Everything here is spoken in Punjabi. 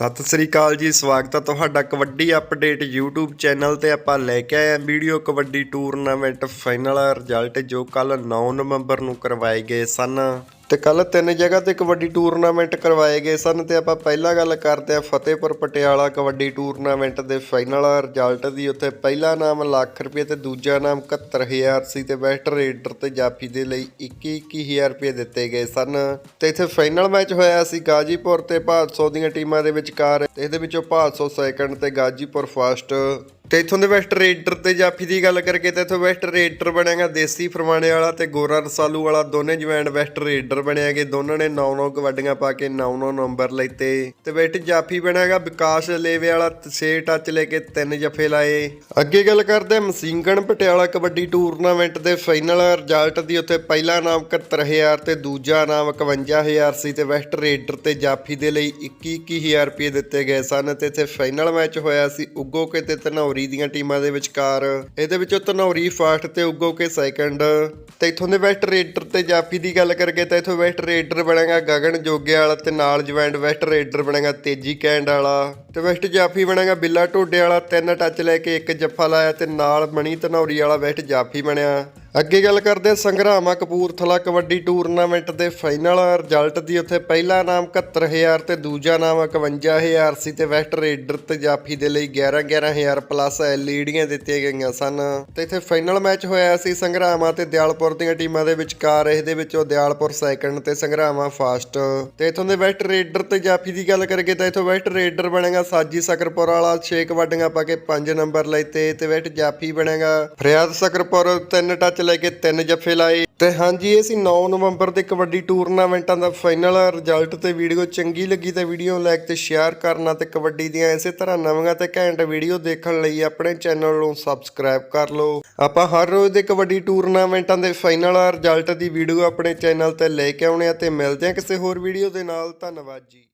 ਸਤਿ ਸ੍ਰੀ ਅਕਾਲ ਜੀ, ਸਵਾਗਤ ਹੈ ਤੁਹਾਡਾ ਕਬੱਡੀ ਅਪਡੇਟ YouTube ਚੈਨਲ ਤੇ ਆਪਾਂ ਲੈ ਕੇ ਆਏ ਹਾਂ video kabaddi tournament final result ਜੋ ਕੱਲ 9 ਨਵੰਬਰ ਨੂੰ ਕਰਵਾਏ ਗਏ ਸਨ। ਤੇ ਕੱਲ ਤਿੰਨ ਜਗ੍ਹਾ ਤੇ ਕਬੱਡੀ ਟੂਰਨਾਮੈਂਟ ਕਰਵਾਏ ਗਏ ਸਨ ਤੇ ਆਪਾਂ ਪਹਿਲਾਂ ਗੱਲ ਕਰਦੇ ਹਾਂ ਫਤਿਹਪੁਰ ਪਟਿਆਲਾ ਕਬੱਡੀ ਟੂਰਨਾਮੈਂਟ ਦੇ ਫਾਈਨਲ ਰਿਜ਼ਲਟ ਦੀ। ਉੱਥੇ ਪਹਿਲਾ ਨਾਮ ਲੱਖ ਰੁਪਏ ਤੇ ਦੂਜਾ ਨਾਮ 71000 ਸੀ ਤੇ ਬੈਸਟ ਰੇਡਰ ਤੇ ਜਾਫੀ ਦੇ ਲਈ 21-21000 ਰੁਪਏ ਦਿੱਤੇ ਗਏ ਸਨ। ਤੇ ਇੱਥੇ ਫਾਈਨਲ ਮੈਚ ਹੋਇਆ ਸੀ ਗਾਜੀਪੁਰ ਤੇ ਭਾਦਸੋ ਦੀਆਂ ਟੀਮਾਂ ਦੇ ਵਿਚਕਾਰ। ਤੇ ਇਹਦੇ ਵਿੱਚੋਂ ਭਾਦਸੋ ਸੈਕੰਡ ਤੇ ਗਾਜੀਪੁਰ ਫਸਟ ਤੇ ਇਥੋਂ ਦੇ ਵੈਸਟ ਰੇਡਰ ਤੇ ਜਾਫੀ ਦੀ ਗੱਲ ਕਰਕੇ ਤਾਂ ਇਥੋਂ ਵੈਸਟ ਰੇਡਰ ਬਣਿਆਗਾ ਦੇਸੀ ਫਰਮਾਣੇ ਵਾਲਾ ਤੇ ਗੋਰਾ ਰਸਾਲੂ ਵਾਲਾ ਦੋਨੇ ਜਵੈਂਡ ਵੈਸਟ ਰੇਡਰ ਬਣਿਆਗੇ ਦੋਨਾਂ ਨੇ 9-9 ਕਬੱਡੀਆਂ ਪਾ ਕੇ 9-9 ਨੰਬਰ ਲੈਤੇ ਤੇ ਵੈਸਟ ਜਾਫੀ ਬਣਿਆਗਾ ਵਿਕਾਸ ਲੇਵੇ ਵਾਲਾ 6 ਟੱਚ ਲੈ ਕੇ ਤਿੰਨ ਜਫੇ ਲਾਏ। ਅੱਗੇ ਗੱਲ ਕਰਦੇ ਹਾਂ ਪਟਿਆਲਾ ਕਬੱਡੀ ਟੂਰਨਾਮੈਂਟ ਦੇ ਫਾਈਨਲ ਰਿਜ਼ਲਟ ਦੀ। ਉੱਥੇ ਪਹਿਲਾ ਨਾਮ 71000 ਤੇ ਦੂਜਾ ਨਾਮ 51000 ਸੀ ਤੇ ਵੈਸਟ ਰੇਡਰ ਤੇ ਜਾਫੀ ਦੇ ਲਈ 21-21000 ਰੁਪਏ ਦਿੱਤੇ ਗਏ ਸਨ ਤੇ ਇੱਥੇ ਫਾਈਨਲ ਮੈਚ ਹੋਇਆ ਸੀ ਉਗੋ ਕੇ ਤੇ ਧਨੌਰੀ ਦੀਆਂ ਟੀਮਾਂ ਦੇ ਵਿਚਕਾਰ। ਇਹਦੇ ਵਿੱਚੋਂ ਧਨੌਰੀ ਫਾਸਟ ਤੇ ਉਗੋ ਕੇ ਸੈਕੰਡ ਤੇ ਇਥੋਂ ਦੇ ਵੈਸਟ ਰੇਡਰ ਤੇ ਜਾਫੀ ਦੀ ਗੱਲ ਕਰਕੇ ਤਾਂ ਇਥੋਂ ਵੈਸਟ ਰੇਡਰ ਬਣੇਗਾ ਗਗਨ ਜੋਗੇ ਵਾਲਾ ਤੇ ਨਾਲ ਜਵੈਂਡ ਵੈਸਟ ਰੇਡਰ ਬਣੇਗਾ ਤੇਜੀ ਕੈਂਡ ਵਾਲਾ ਤੇ ਵੈਸਟ ਜਾਫੀ ਬਣੇਗਾ ਬਿੱਲਾ ਢੋਡੇ ਵਾਲਾ ਤਿੰਨ ਟੱਚ ਲੈ ਕੇ ਇੱਕ ਜੱਫਾ ਲਾਇਆ ਤੇ ਨਾਲ ਮਣੀ ਧਨੌਰੀ ਵਾਲਾ ਵੈਸਟ ਜਾਫੀ ਬਣਿਆ। ਅੱਗੇ ਗੱਲ ਕਰਦੇ ਹਾਂ ਸੰਗਰਾਮਾ ਕਪੂਰਥਲਾ ਕਬੱਡੀ ਟੂਰਨਾਮੈਂਟ ਦੇ ਫਾਈਨਲ ਰਿਜ਼ਲਟ ਦੀ। ਉੱਥੇ ਪਹਿਲਾ ਨਾਮ 71000 ਤੇ ਦੂਜਾ ਨਾਮ 51000 ਸੀ ਤੇ ਵੈਸਟ ਰੇਡਰ ਤੇ ਜਾਫੀ ਦੇ ਲਈ 11 11000 ਪਲੱਸ ਐਲਈਡੀਆਂ ਦਿੱਤੀਆਂ ਗਈਆਂ ਸਨ। ਤੇ ਇੱਥੇ ਫਾਈਨਲ ਮੈਚ ਹੋਇਆ ਸੀ ਸੰਗਰਾਮਾ ਤੇ ਦਿਆਲਪੁਰ ਦੀਆਂ ਟੀਮਾਂ ਦੇ ਵਿਚਕਾਰ। ਇਹਦੇ ਵਿੱਚੋਂ ਦਿਆਲਪੁਰ ਸੈਕੰਡ ਤੇ ਸੰਗਰਾਮਾ ਫਾਸਟ। ਤੇ ਇਥੋਂ ਦੇ ਵੈਸਟ ਰੇਡਰ ਤੇ ਜਾਫੀ ਦੀ ਗੱਲ ਕਰੀਏ ਤਾਂ ਇਥੋਂ ਵੈਸਟ ਰੇਡਰ ਬਣੇਗਾ ਸਾਜੀ ਸਕਰਪੁਰ ਵਾਲਾ 6 ਕਬੱਡੀਆਂ ਪਾ ਕੇ 5 ਨੰਬਰ ਲੈਤੇ ਤੇ ਵੈਸਟ ਜਾਫੀ ਬਣੇਗਾ। ਫਰਿਆਦ ਸਕਰਪੁਰ ਤਿੰਨ ਟੱਚ ਲੈ ਕੇ ਤਿੰਨ ਜੱਫੇ ਲਾਏ। ਤੇ ਹਾਂਜੀ, ਇਹ ਸੀ 9 ਨਵੰਬਰ ਦੇ ਕਬੱਡੀ ਟੂਰਨਾਮੈਂਟਾਂ ਦਾ ਫਾਈਨਲ ਰਿਜ਼ਲਟ ਤੇ ਵੀਡੀਓ ਚੰਗੀ ਲੱਗੀ ਤਾਂ ਵੀਡੀਓ ਨੂੰ ਲਾਈਕ ਤੇ ਸ਼ੇਅਰ ਕਰਨਾ ਤੇ ਕਬੱਡੀ ਦੀਆਂ ਇਸੇ ਤਰ੍ਹਾਂ ਨਵੀਆਂ ਤੇ ਘੈਂਟ ਵੀਡੀਓ ਦੇਖਣ ਲਈ ਆਪਣੇ ਚੈਨਲ ਨੂੰ ਸਬਸਕ੍ਰਾਈਬ ਕਰ ਲਓ। ਆਪਾਂ ਹਰ ਰੋਜ਼ ਦੇ ਕਬੱਡੀ ਟੂਰਨਾਮੈਂਟਾਂ ਦੇ ਫਾਈਨਲ ਰਿਜ਼ਲਟ ਦੀ ਵੀਡੀਓ ਆਪਣੇ ਚੈਨਲ ਤੇ ਲੈ ਕੇ ਆਉਣੇ ਆ ਤੇ ਮਿਲਦੇ ਆ ਕਿਸੇ ਹੋਰ ਵੀਡੀਓ ਦੇ ਨਾਲ। ਧੰਨਵਾਦ ਜੀ।